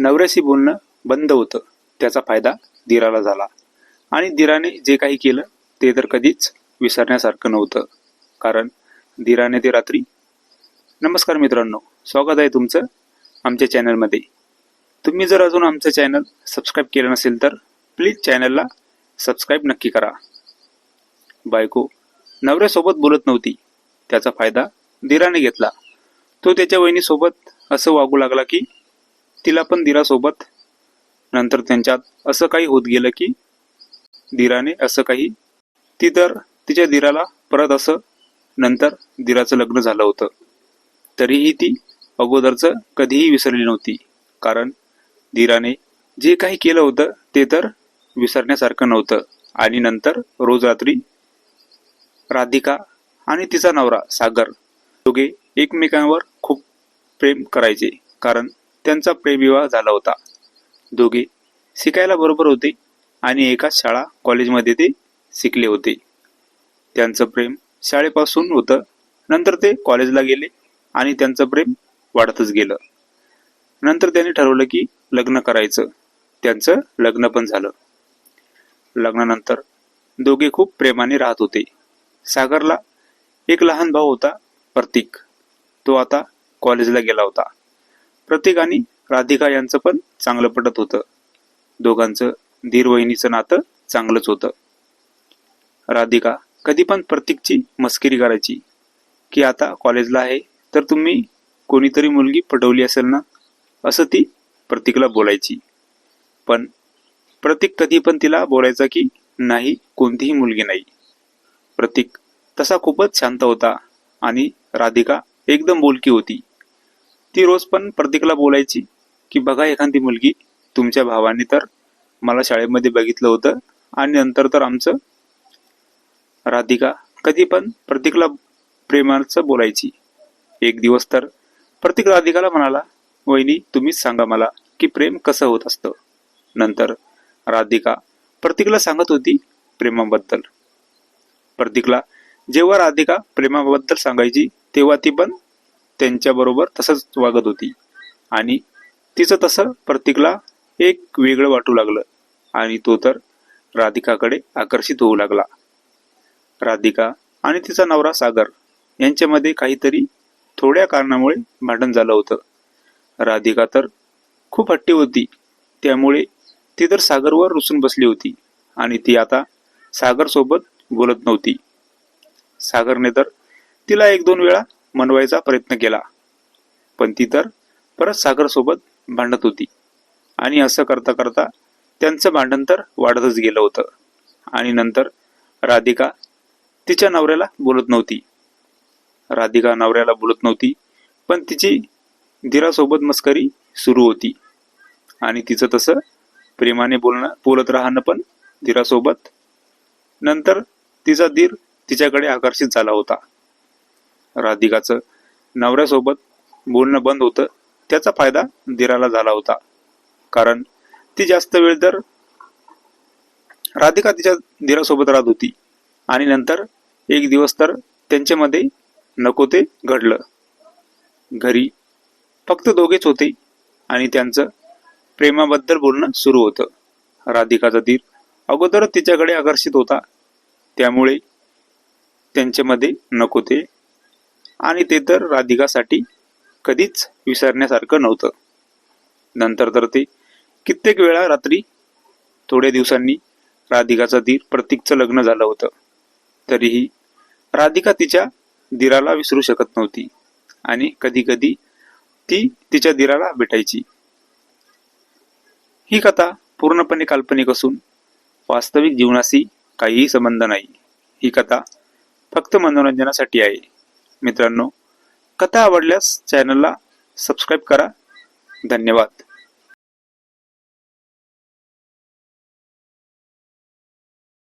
नवऱ्याशी बोलणं बंद होतं. त्याचा फायदा दिराला झाला. आणि दिराने जे काही केलं ते तर कधीच विसरण्यासारखं नव्हतं. कारण दिराने ते रात्री नमस्कार मित्रांनो स्वागत आहे तुमचं आमच्या चॅनलमध्ये. तुम्ही जर अजून आमचं चॅनल सबस्क्राईब केलं नसेल तर प्लीज चॅनलला सबस्क्राईब नक्की करा. बायको नवऱ्यासोबत बोलत नव्हती. त्याचा फायदा दिराने घेतला. तो त्याच्या वहिनीसोबत असं वागू लागला की तिला पण दिरासोबत. नंतर त्यांच्यात असं काही होत गेलं की दिराने असं काही ती तर तिच्या दिराला परत असं नंतर दिराचं लग्न झालं होतं. तरीही ती अगोदरचं कधीही विसरली नव्हती. कारण दिराने जे काही केलं होतं ते तर विसरण्यासारखं नव्हतं. आणि नंतर रोज रात्री राधिका आणि तिचा नवरा सागर दोघे एकमेकांवर खूप प्रेम करायचे. कारण त्यांचा प्रेमविवाह झाला होता. दोघे शिकायला बरोबर होते आणि एकाच शाळा कॉलेजमध्ये ते शिकले होते. त्यांचं प्रेम शाळेपासून होतं. नंतर ते कॉलेजला गेले आणि त्यांचं प्रेम वाढतच गेलं. नंतर त्यांनी ठरवलं की लग्न करायचं. त्यांचं लग्न पण झालं. लग्नानंतर दोघे खूप प्रेमाने राहत होते. सागरला एक लहान भाऊ होता प्रतीक. तो आता कॉलेजला गेला होता. प्रतीक आणि राधिका यांचं पण चांगलं पटत होतं. दोघांचं धीर वहिनीचं नातं चांगलंच होतं. राधिका कधी पण प्रतीकची मस्करी करायची की आता कॉलेजला आहे तर तुम्ही कोणीतरी मुलगी पटवली असेल ना? असं ती प्रतीकला बोलायची. पण प्रतीक कधी पण तिला बोलायचा की नाही कोणतीही मुलगी नाही. प्रतीक तसा खूपच शांत होता आणि राधिका एकदम बोलकी होती. ती रोज पण प्रतीकला बोलायची की बघा एखादी मुलगी तुमच्या भावाने तर मला शाळेमध्ये बघितलं होतं आणि नंतर तर आमचं राधिका कधी पण प्रतीकला प्रेमाचं बोलायची. एक दिवस तर प्रतीक राधिकाला म्हणाला वहिनी तुम्हीच सांगा मला की प्रेम कसं होत असतं. नंतर राधिका प्रतीकला सांगत होती प्रेमाबद्दल. प्रतीकला जेव्हा राधिका प्रेमाबद्दल सांगायची तेव्हा ती पण त्यांच्याबरोबर तसंच वागत होती. आणि तिचं तसं प्रतीकला एक वेगळं वाटू लागलं. आणि तो तर राधिकाकडे आकर्षित होऊ लागला. राधिका आणि तिचा नवरा सागर यांच्यामध्ये काहीतरी थोड्या कारणामुळे भांडण झालं होतं. राधिका तर खूप हट्टी होती. त्यामुळे ती तर सागरवर रुसून बसली होती. आणि ती आता सागरसोबत बोलत नव्हती. सागरने तर तिला एक दोन वेळा मनवायचा प्रयत्न केला. पण ती तर परत सागरसोबत भांडत होती. आणि असं करता करता त्यांचं भांडण तर वाढतच गेलं होतं. आणि नंतर राधिका तिच्या नवऱ्याला बोलत नव्हती. राधिका नवऱ्याला बोलत नव्हती पण तिची धीरासोबत मस्करी सुरू होती. आणि तिचं तसं प्रेमाने बोलणं बोलत राहणं पण धीरासोबत. नंतर तिचा धीर तिच्याकडे आकर्षित झाला होता. राधिकाचं. नवऱ्यासोबत बोलणं बंद होतं. त्याचा फायदा दिराला झाला होता. कारण ती जास्त वेळ तर राधिका तिच्या दिरासोबत राहत होती. आणि नंतर एक दिवस तर त्यांच्यामध्ये नको ते घडलं. घरी फक्त दोघेच होते आणि त्यांचं प्रेमाबद्दल बोलणं सुरू होतं. राधिकाचा धीर अगोदरच तिच्याकडे आकर्षित होता. त्यामुळे त्यांच्यामध्ये नको ते आणि ते तर राधिकासाठी कधीच विसरण्यासारखं नव्हतं. नंतर तर ते कित्येक वेळा रात्री थोड्या दिवसांनी राधिकाचा धीर प्रतीकचं लग्न झालं होतं. तरीही राधिका तिच्या दिराला विसरू शकत नव्हती आणि कधी कधी ती तिच्या दिराला भेटायची. ही कथा पूर्णपणे काल्पनिक असून वास्तविक जीवनाशी काहीही संबंध नाही. ही कथा फक्त मनोरंजनासाठी आहे. मित्रांनो कथा आवडल्यास चॅनलला सबस्क्राईब करा. धन्यवाद.